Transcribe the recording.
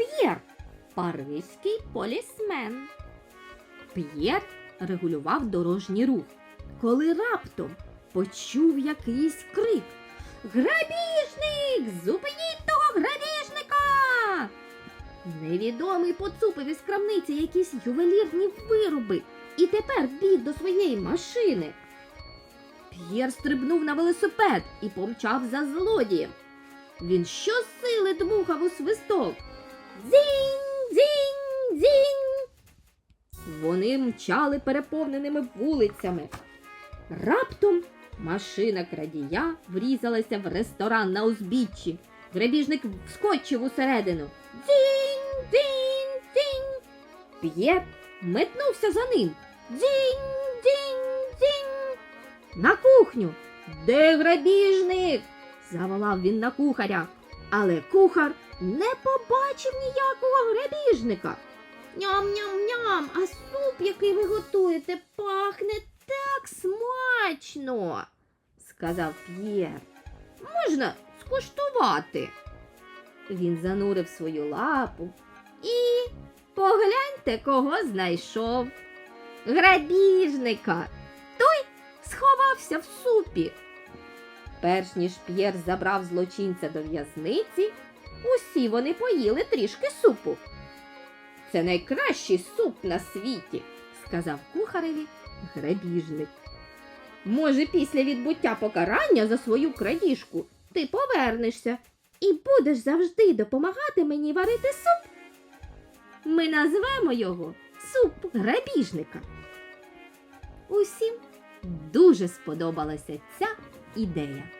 П'єр, паризький полісмен. П'єр регулював дорожній рух, коли раптом почув якийсь крик. Грабіжник! Зупиніть того грабіжника! Невідомий поцупив із крамниці якісь ювелірні вироби і тепер біг до своєї машини. П'єр стрибнув на велосипед і помчав за злодієм. Він щосили дмухав у свисток. Мчали переповненими вулицями. Раптом машина крадія врізалася в ресторан на узбіччі. Грабіжник вскочив усередину. Дзінь, дзінь, дзінь. П'єр метнувся за ним. Дзінь, дзінь, дзінь. На кухню. Де грабіжник? заволав він на кухаря. Але кухар не побачив ніякого грабіжника. Ням-ням-ням, а суп, який ви готуєте, пахне так смачно, сказав П'єр. Можна скуштувати. Він занурив свою лапу і погляньте, кого знайшов. Грабіжника. Той сховався в супі. Перш ніж П'єр забрав злочинця до в'язниці, усі вони поїли трішки супу. Це найкращий суп на світі, сказав кухареві грабіжник. Може, після відбуття покарання за свою крадіжку ти повернешся і будеш завжди допомагати мені варити суп. Ми назвемо його суп грабіжника. Усім дуже сподобалася ця ідея.